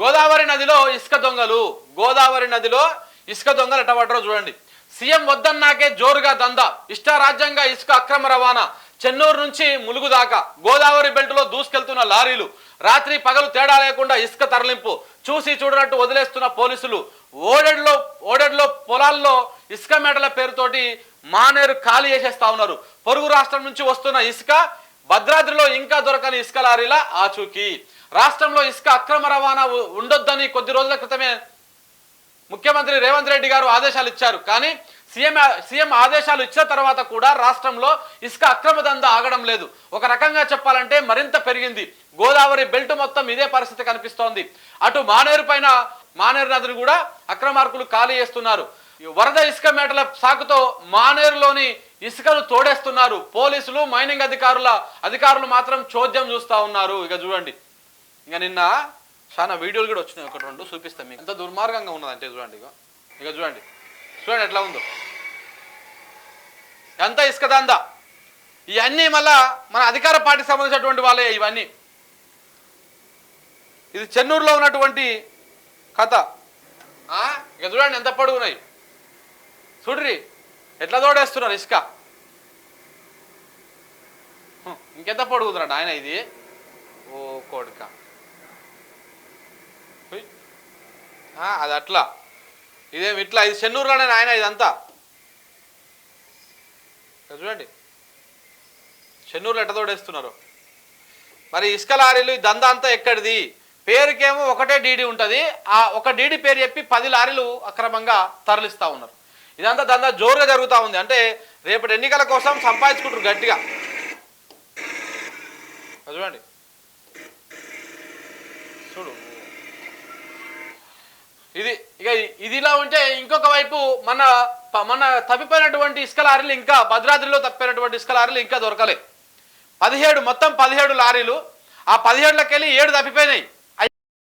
గోదావరి నదిలో ఇసుక దొంగలు. గోదావరి నదిలో ఇసుక దొంగలు ఎట్టబడ్డారో చూడండి. సీఎం వద్దన్నాకే జోరుగా దందా. ఇష్టారాజ్యంగా ఇసుక అక్రమ రవాణా. చెన్నూరు నుంచి ములుగు దాకా. గోదావరి బెల్ట్లో దూసుకెళ్తున్న లారీలు. రాత్రి పగలు తేడా లేకుండా ఇసుక తరలింపు. చూసి చూడనట్టు వదిలేస్తున్న పోలీసులు. ఓడెడ్లో ఓడెడ్లో పొలాల్లో ఇసుక మేటల పేరుతోటి మానేరు ఖాళీ చేసేస్తా ఉన్నారు. పొరుగు రాష్ట్రం నుంచి వస్తున్న ఇసుక భద్రాద్రిలో ఇంకా దొరకని ఇసుక లారీల ఆచూకీ. రాష్ట్రంలో ఇసుక అక్రమ రవాణా ఉండొద్దని కొద్ది రోజుల క్రితమే ముఖ్యమంత్రి రేవంత్ రెడ్డి గారు ఆదేశాలు ఇచ్చారు. కానీ సీఎం సీఎం ఆదేశాలు ఇచ్చిన తర్వాత కూడా రాష్ట్రంలో ఇసుక అక్రమ దందా ఆగడం లేదు. ఒక రకంగా చెప్పాలంటే మరింత పెరిగింది. గోదావరి బెల్ట్ మొత్తం ఇదే పరిస్థితి కనిపిస్తోంది. అటు మానేరు పైన మానేరు నదిని కూడా అక్రమార్కులు ఖాళీ చేస్తున్నారు. వరద ఇసుక మేటల సాకుతో మానేరులోని ఇసుకను తోడేస్తున్నారు. పోలీసులు మైనింగ్ అధికారుల అధికారులు మాత్రం చోద్యం చూస్తా ఉన్నారు. ఇక చూడండి. ఇంకా నిన్న చాలా వీడియోలు కూడా వచ్చినాయి. ఒకటి రెండు చూపిస్తాం మీకు. ఎంత దుర్మార్గంగా ఉన్నదంటే చూడండి ఇక ఇక చూడండి. చూడండి ఎట్లా ఉందో. ఎంత ఇసుక దందా. ఇవన్నీ మళ్ళా మన అధికార పార్టీకి సంబంధించినటువంటి వాళ్ళే ఇవన్నీ. ఇది చెన్నూరులో ఉన్నటువంటి కథ. ఆ? ఇక చూడండి ఎంత పొడుగున్నాయి చూడ్రి. ఎట్లా తోడేస్తున్నారు ఇసుక? ఇంకెంత పొడుగుతున్నాడు ఆయన ఇది? ఓ కొడుక. అది అట్లా. ఇదేమి ఇట్లా? ఇది చెన్నూరులోనే ఆయన ఇదంతా. చూడండి. చెన్నూరులో ఎట్ట తోడేస్తున్నారు? మరి ఇసుక లారీలు ఈ దందా అంతా ఎక్కడిది? పేరుకేమో ఒకటే డీడీ ఉంటుంది. ఆ ఒక డీడీ పేరు చెప్పి పది లారీలు అక్రమంగా తరలిస్తూ ఉన్నారు. ఇదంతా దందా జోరుగా జరుగుతూ ఉంది. అంటే రేపటి ఎన్నికల కోసం సంపాదించుకుంటారు గట్టిగా. చూడండి. చూడు. ఇది ఇక ఇది ఇలా ఉంటే ఇంకొక వైపు మన మన తప్పిపోయినటువంటి ఇసుక లారీలు ఇంకా భద్రాద్రిలో తప్పిపోయినటువంటి ఇసుక లారీలు ఇంకా దొరకలే పదిహేడు మొత్తం పదిహేడు లారీలు ఆ పదిహేడులోకి వెళ్ళి ఏడు తప్పిపోయినాయి.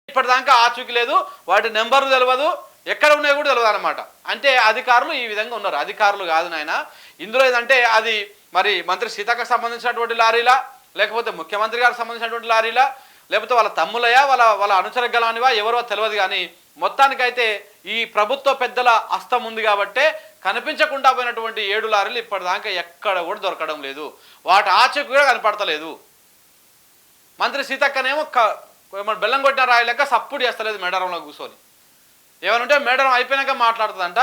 ఇప్పటిదాకా ఆచూకీ లేదు వాటి నెంబర్ తెలియదు ఎక్కడ ఉన్నాయో కూడా తెలియదు అనమాట అంటే అధికారులు ఈ విధంగా ఉన్నారు. అధికారులు కాదు నాయన. ఇందులో ఏదంటే అది మరి మంత్రి సీతకు సంబంధించినటువంటి లారీలా లేకపోతే ముఖ్యమంత్రి గారికి సంబంధించినటువంటి లారీలా లేకపోతే వాళ్ళ తమ్ములయా వాళ్ళ వాళ్ళ అనుచర గలానివా ఎవరో తెలియదు కానీ మొత్తానికైతే ఈ ప్రభుత్వ పెద్దల హస్తం ఉంది కాబట్టే కనిపించకుండా పోయినటువంటి ఏడు లారీలు ఇప్పటిదాకా ఎక్కడ కూడా దొరకడం లేదు. వాటి ఆచూకీ కూడా కనపడతలేదు. మంత్రి సీతక్కనేమో బెల్లం కొట్టిన రాయి లెక్క సప్పుడు చేస్తలేదు మేడారంలో కూర్చొని. ఏమనుంటే మేడారం అయిపోయినాక మాట్లాడుతుందంట.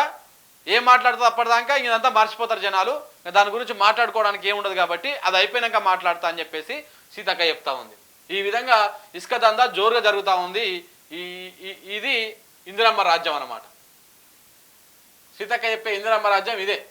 ఏం మాట్లాడుతుంది అప్పటిదాకా ఇదంతా మర్చిపోతారు జనాలు. దాని గురించి మాట్లాడుకోవడానికి ఏముండదు కాబట్టి అది అయిపోయినాక మాట్లాడతా అని చెప్పేసి సీతక్క చెప్తా ఉంది. ఈ విధంగా ఇసుక దందా జోరుగా జరుగుతూ ఉంది. ఈ- ఇది ఇందిరమ్మ రాజ్యం అన్నమాట. సీతక్క చెప్పే ఇందిరమ్మ రాజ్యం ఇదే.